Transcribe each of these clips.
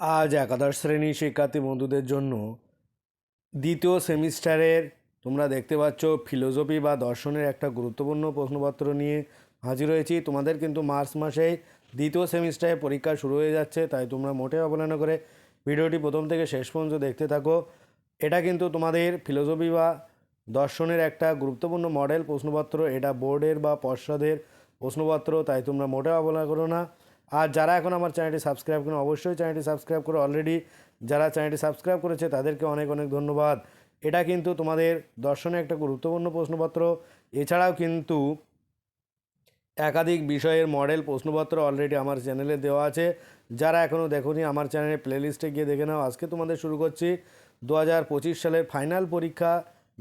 আজ একাদশ শ্রেণি শিক্ষার্থী বন্ধুদের জন্য দ্বিতীয় সেমিস্টারের, তোমরা দেখতে পাচ্ছ ফিলোসফি বা দর্শনের একটা গুরুত্বপূর্ণ প্রশ্নপত্র নিয়ে হাজির হয়েছি। তোমাদের কিন্তু মার্চ মাসেই দ্বিতীয় সেমিস্টারে পরীক্ষা শুরু হয়ে যাচ্ছে, তাই তোমরা মোটে অবহেলনা করে ভিডিওটি প্রথম থেকে শেষ পর্যন্ত দেখতে থাকো। এটা কিন্তু তোমাদের ফিলোসফি বা দর্শনের একটা গুরুত্বপূর্ণ মডেল প্রশ্নপত্র। এটা বোর্ডের বা পর্ষদের প্রশ্নপত্র, তাই তোমরা মোটে অবহেলা করো না। আর যারা এখন আমার চ্যানেলটি সাবস্ক্রাইব করেন, অবশ্যই চ্যানেলটি সাবস্ক্রাইব করে অলরেডি যারা চ্যানেলটি সাবস্ক্রাইব করেছে, তাদেরকে অনেক অনেক ধন্যবাদ। এটা কিন্তু তোমাদের দর্শনে একটা গুরুত্বপূর্ণ প্রশ্নপত্র। এছাড়াও কিন্তু একাধিক বিষয়ের মডেল প্রশ্নপত্র অলরেডি আমার চ্যানেলে দেওয়া আছে। যারা এখনও দেখোনি, আমার চ্যানেলে প্লেলিস্টে গিয়ে দেখে নাও। আজকে তোমাদের শুরু করছি দু হাজার পঁচিশ সালের ফাইনাল পরীক্ষা।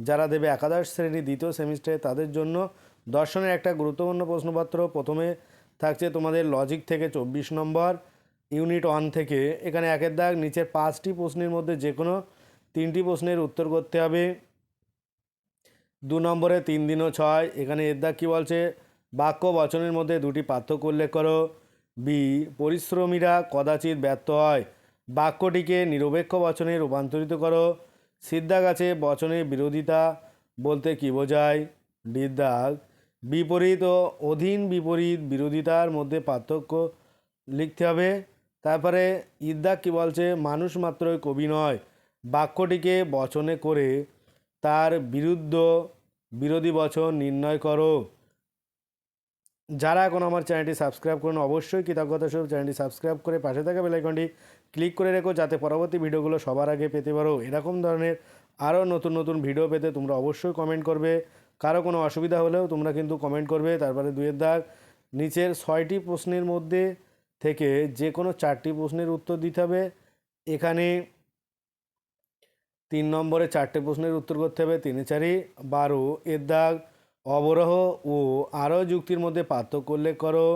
যারা দেবে একাদশ শ্রেণি, দ্বিতীয় সেমিস্টারে তাদের জন্য দর্শনের একটা গুরুত্বপূর্ণ প্রশ্নপত্র। প্রথমে থাকছে তোমাদের লজিক থেকে চব্বিশ নম্বর ইউনিট ওয়ান থেকে। এখানে একের দাগ, নিচের পাঁচটি প্রশ্নের মধ্যে যে কোনো তিনটি প্রশ্নের উত্তর করতে হবে। দু নম্বরে তিন দিনও ছয়, এখানে এর দাগ কী বলছে? বাক্য বচনের মধ্যে দুটি পার্থক্য উল্লেখ করো। বি পরিশ্রমীরা কদাচিৎ ব্যর্থ হয়। বাক্যটিকে নিরপেক্ষ বচনে রূপান্তরিত করো। সিদ্ধা গাছে বচনের বিরোধিতা বলতে কী বোঝায়? ডির দাগ। বিপরীত ও অধীন বিপরীত বিরোধিতার মধ্যে পার্থক্য লিখতে হবে। তারপরে ইদ্দাক কী বলছে? মানুষ মাত্রই কবি নয়। বাক্যটিকে বচনে করে তার বিরুদ্ধ বিরোধী বচন নির্ণয় করো। যারা এখন আমার চ্যানেলটি সাবস্ক্রাইব করুন অবশ্যই কৃতজ্ঞতা স্বরূপ চ্যানেলটি সাবস্ক্রাইব করে পাশে থাকা বেলাইকনটি ক্লিক করে রেখো যাতে পরবর্তী ভিডিওগুলো সবার আগে পেতে পারো। এরকম ধরনের আরও নতুন নতুন ভিডিও পেতে তোমরা অবশ্যই কমেন্ট করবে। কারও কোনো অসুবিধা হলেও তোমরা কিন্তু কমেন্ট করবে। তারপরে দুয়ের দাগ। নিচের ছয়টি প্রশ্নের মধ্যে থেকে যে কোনো চারটি প্রশ্নের উত্তর দিতে হবে। এখানে তিন নম্বরে চারটে প্রশ্নের উত্তর করতে হবে। তিনে চারি বারো। এর দাগ অবরহ ও আরও যুক্তির মধ্যে পার্থক্য উল্লেখ করো।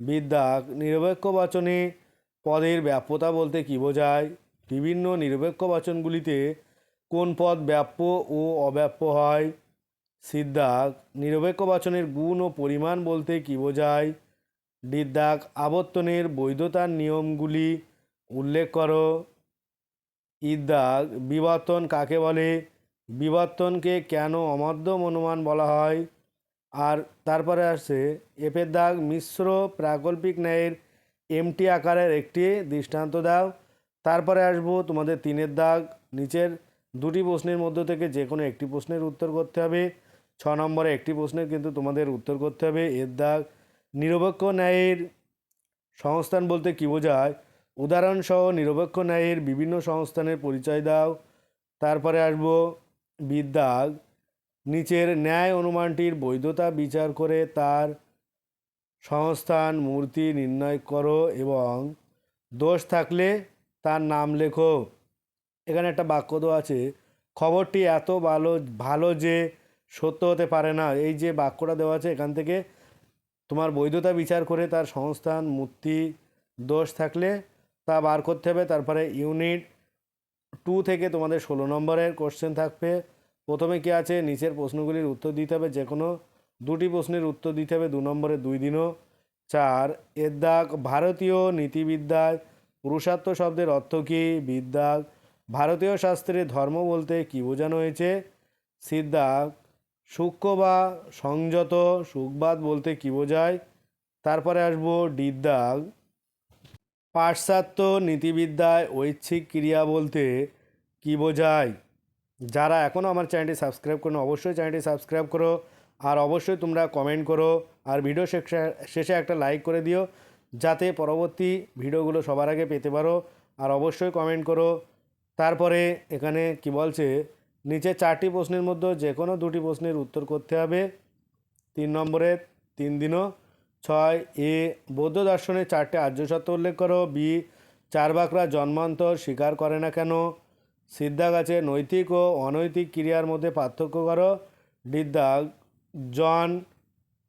বিদ্যাক নিরপেক্ষ বাচনে পদের ব্যাপ্যতা বলতে কী বোঝায়? বিভিন্ন নিরপেক্ষ বচনগুলিতে কোন পদ ব্যাপ্য ও অব্যাপ্য হয়? সিদ্ধাক, নিরপেক্ষ বচনের গুণ ও পরিমাণ বলতে কী বোঝায়? ডিদ্দাক আবর্তনের বৈধতার নিয়মগুলি উল্লেখ করো। ইদ্দাক, বিবর্তন কাকে বলে? বিবর্তনকে কেন অমধ্যম অনুমান বলা হয়? আর তারপরে আসছে এপের দাগ মিশ্র প্রাকল্পিক ন্যায়ের এমটি আকারের একটি দৃষ্টান্ত দাও। তারপরে আসব তোমাদের তিনের দাগ। নিচের দুটি প্রশ্নের মধ্য থেকে যে কোনো একটি প্রশ্নের উত্তর করতে হবে। ছ নম্বরে একটি প্রশ্নের কিন্তু তোমাদের উত্তর করতে হবে। এর দাগ নিরপেক্ষ ন্যায়ের সংস্থান বলতে কী বোঝায়? উদাহরণসহ নিরপেক্ষ ন্যায়ের বিভিন্ন সংস্থানের পরিচয় দাও। তারপরে আসব বিদ্যাগ নিচের ন্যায় অনুমানটির বৈধতা বিচার করে তার সংস্থান মূর্তি নির্ণয় করো এবং দোষ থাকলে তার নাম লেখো। এখানে একটা বাক্য দেওয়া আছে, খবরটি এত ভালো ভালো যে সত্য হতে পারে না। এই যে বাক্যটা দেওয়া আছে এখান থেকে, তোমার বৈধতা বিচার করে তার সংস্থান মূর্তি দোষ থাকলে তা বার করতে হবে। তারপরে ইউনিট টু থেকে তোমাদের ষোলো নম্বরের কোশ্চেন থাকবে। প্রথমে কি আছে? নিচের প্রশ্নগুলির উত্তর দিতে হবে। যে কোনো দুটি প্রশ্নের উত্তর দিতে হবে দু নম্বরে দুই দিনও। চার এর দাগ ভারতীয় নীতিবিদ্যায় পুরুষার্থ শব্দের অর্থ কী? বিদ্যাগ ভারতীয় শাস্ত্রে ধর্ম বলতে কী বোঝানো হয়েছে? সিদ্ধাক সূক্ষ্ম বা সংযত সুখবাদ বলতে কী বোঝায়? তারপরে আসব ডিদ্দাগ পাশ্চাত্য নীতিবিদ্যায় ঐচ্ছিক ক্রিয়া বলতে কী বোঝায়? যারা এখনও আমার চ্যানেলটি সাবস্ক্রাইব করো অবশ্যই চ্যানেলটি সাবস্ক্রাইব করো আর অবশ্যই তোমরা কমেন্ট করো আর ভিডিও শেষে একটা লাইক করে দিও যাতে পরবর্তী ভিডিওগুলো সবার আগে পেতে পারো। আর অবশ্যই কমেন্ট করো। তারপরে এখানে কি বলছে? নিচে চারটি প্রশ্নের মধ্যে যে কোনো দুটি প্রশ্নের উত্তর করতে হবে। তিন নম্বরে তিন দিনও। ছয়, এ, বৌদ্ধ দর্শনের চারটে আর্য সত্য উল্লেখ করো। বি, চার চারবাকরা জন্মান্তর স্বীকার করে না কেন? সিদ্ধা গাছে নৈতিক ও অনৈতিক ক্রিয়ার মধ্যে পার্থক্য করো। ডিদ্দাগ জন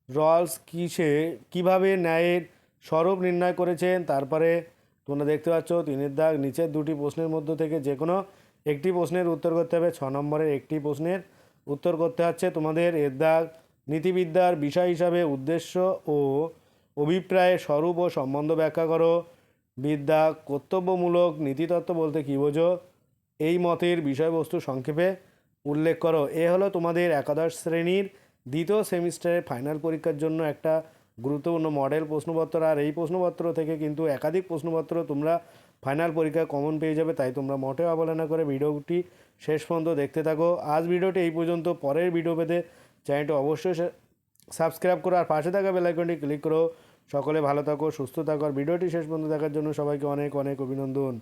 রলস কিসে, কীভাবে ন্যায়ের স্বরূপ নির্ণয় করেছেন? তারপরে তোমরা দেখতে পাচ্ছ তিনের দাগ, নিচের দুটি প্রশ্নের মধ্য থেকে যে কোনো একটি প্রশ্নের উত্তর করতে হবে, ছ নম্বরের একটি প্রশ্নের উত্তর করতে হচ্ছে তোমাদের এর দাগ নীতিবিদ্যার বিষয় হিসাবে উদ্দেশ্য ও অভিপ্রায়ের স্বরূপ ও সম্বন্ধ ব্যাখ্যা করো। বিদ্যা কর্তব্যমূলক নীতিতত্ত্ব বলতে কী বোঝো? এই মতের বিষয়বস্তু সংক্ষেপে উল্লেখ করো। এ হলো তোমাদের একাদশ শ্রেণির দ্বিতীয় সেমিস্টারের ফাইনাল পরীক্ষার জন্য একটা গুরুত্বপূর্ণ মডেল প্রশ্নপত্র আর এই প্রশ্নপত্র থেকে কিন্তু একাধিক প্রশ্নপত্র তোমরা ফাইনাল পরীক্ষায় কমন পেয়ে যাবে, তাই তোমরা মোটেও অবহেলা করে ভিডিওটি শেষ পর্যন্ত দেখতে থাকো। আজ ভিডিওটি এই পর্যন্ত, পরের ভিডিও পেতে চ্যানেলটি অবশ্যই সাবস্ক্রাইব করো আর পাশে থাকা বেলাইকনটি ক্লিক করো। সকলে ভালো থাকো, সুস্থ থাকো আর ভিডিওটি শেষ পর্যন্ত দেখার জন্য সবাইকে অনেক অনেক অভিনন্দন।